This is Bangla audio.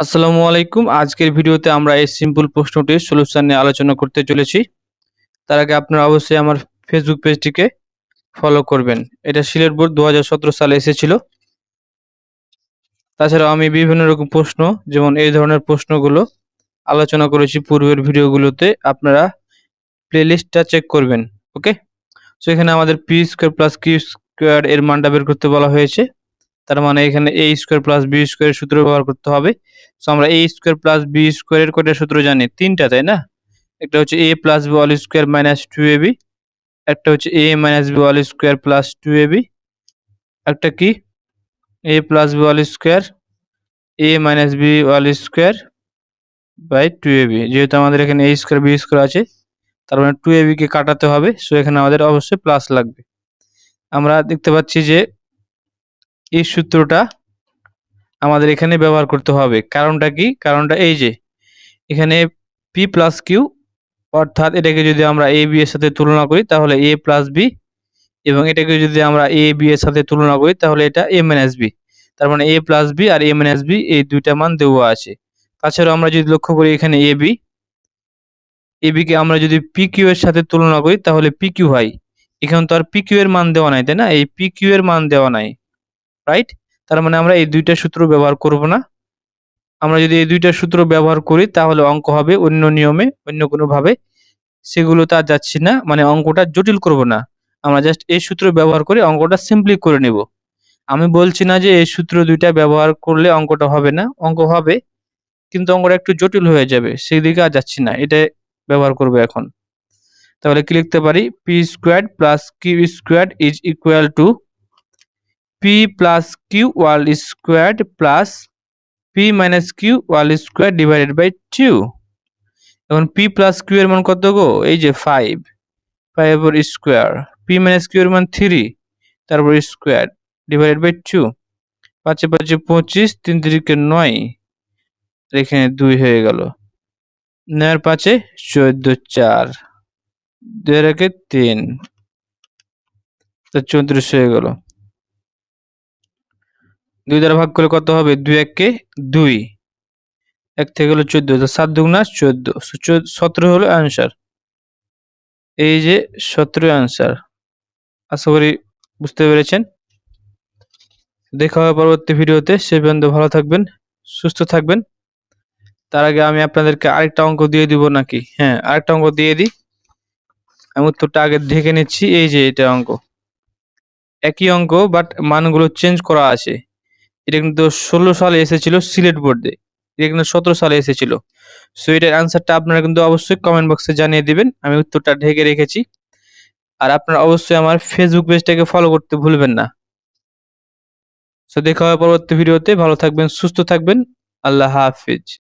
আসসালামু আলাইকুম। আজকের ভিডিওতে আমরা এই সিম্পল প্রশ্নটির সলিউশন নিয়ে আলোচনা করতে চলেছি। তার আগে আপনারা অবশ্যই আমার ফেসবুক পেজটিকে ফলো করবেন। এটা সিলেট বোর্ড দু হাজার সতেরো সালে এসেছিল। তাছাড়াও আমি বিভিন্ন রকম প্রশ্ন, যেমন এই ধরনের প্রশ্নগুলো আলোচনা করেছি পূর্বের ভিডিওগুলোতে, আপনারা প্লেলিস্টটা চেক করবেন ওকে সো এখানে আমাদের P square plus Q square এর মানটা বের করতে বলা হয়েছে। তার মানে এখানে এ স্কোয়ার প্লাস বি স্কোয়ারের সূত্র ব্যবহার করতে হবে। সো আমরা এ স্কোয়ার প্লাস বি স্কোয়ারের কয়টা সূত্র জানি? তিনটা, তাই না? একটা হচ্ছে A plus B all square minus two A B একটা হচ্ছে A minus B all square plus two A B একটা কি? A plus B all square A minus B all square by two A B যেহেতু আমাদের এখানে এ স্কোয়ার বি স্কোয়ার আছে, তার মানে টু এ বিকে কাটাতে হবে। সো এখানে আমাদের অবশ্যই প্লাস লাগবে। আমরা দেখতে পাচ্ছি যে এই সূত্রটা আমাদের এখানে ব্যবহার করতে হবে। কারণটা কি? কারণটা এই যে, এখানে পি প্লাস কিউ অর্থাৎ এটাকে যদি আমরা এ বি এর সাথে তুলনা করি, তাহলে এ প্লাস বি এবং এটাকে যদি আমরা এ বি এর সাথে তুলনা করি, তাহলে এটা এ মাইনাস বি তার মানে এ প্লাস বি আর এ মাইনাস বি এই দুইটা মান দেওয়া আছে। তাছাড়াও আমরা যদি লক্ষ্য করি এখানে এ বি এ বিকে আমরা যদি পি কিউ এর সাথে তুলনা করি, তাহলে পি কিউ হয়। এখানে তো আর পি কিউ এর মান দেওয়া নাই, তাই না? এই পি কিউ এর মান দেওয়া নাই। রাইট তার মানে আমরা এই দুইটা সূত্র ব্যবহার করব না। আমরা যদি এই দুইটা সূত্র ব্যবহার করি, তাহলে অঙ্ক হবে অন্য নিয়মে, অন্য কোনোভাবে। সেগুলো তা যাচ্ছি না মানে অঙ্কটা জটিল করব না। আমরা জাস্ট এই সূত্র ব্যবহার করে অঙ্কটা সিম্পলি করে নেব। আমি বলছি না যে এই সূত্র দুইটা ব্যবহার করলে অঙ্কটা হবে না, অঙ্ক হবে, কিন্তু অঙ্কটা একটু জটিল হয়ে যাবে সেই দিকে আর যাচ্ছি না এটা ব্যবহার করব এখন। তাহলে কি লিখতে পারি? P square plus Q square is equal to P plus Q whole square plus P minus Q whole square divided by two এখন পি প্লাস কিউ এর মান কত গো? এই যে ফাইভ ফাইভ ওর স্কোয়ার পি মাইনাস কিউ এর মান থ্রি তারপর স্কোয়ার ডিভাইডেড বাই টু পাঁচে পাঁচে পঁচিশ, তিন তিরিকে নয় এখানে দুই হয়ে গেল। নয়ের পাঁচে চোদ্দ চার দুই রেখে তিন তো চৌত্রিশ হয়ে গেল। দুই দ্বারা ভাগ করলে কত হবে? দুই এককে দুই। এক থেকে হলো চোদ্দ সাত দুগুণা চোদ্দ। সতেরো হলো অ্যান্সার এই যে সতেরো অ্যান্সার আশা করি বুঝতে পেরেছেন। দেখা হবে পরবর্তী ভিডিওতে। সে পর্যন্ত ভালো থাকবেন, সুস্থ থাকবেন। তার আগে আমি আপনাদেরকে আরেকটা অঙ্ক দিয়ে দিব নাকি? হ্যাঁ আরেকটা অঙ্ক দিয়ে দিই। আমি উত্তরটা আগে দেখে নিচ্ছি। এই যে এটা অঙ্ক। একই অঙ্ক বাট মানগুলো চেঞ্জ করা আছে। এটা কিন্তু ষোলো সালে এসেছিল সিলেট বোর্ডে এটা কিন্তু সতেরো সালে এসেছিল। সো এটার অ্যান্সারটা আপনারা কিন্তু অবশ্যই কমেন্ট বক্সে জানিয়ে দিবেন। আমি উত্তরটা ঢেকে রেখেছি। আর আপনারা অবশ্যই আমার ফেসবুক পেজটাকে ফলো করতে ভুলবেন না। সো দেখা হবে পরবর্তী ভিডিওতে ভালো থাকবেন, সুস্থ থাকবেন। আল্লাহ হাফিজ।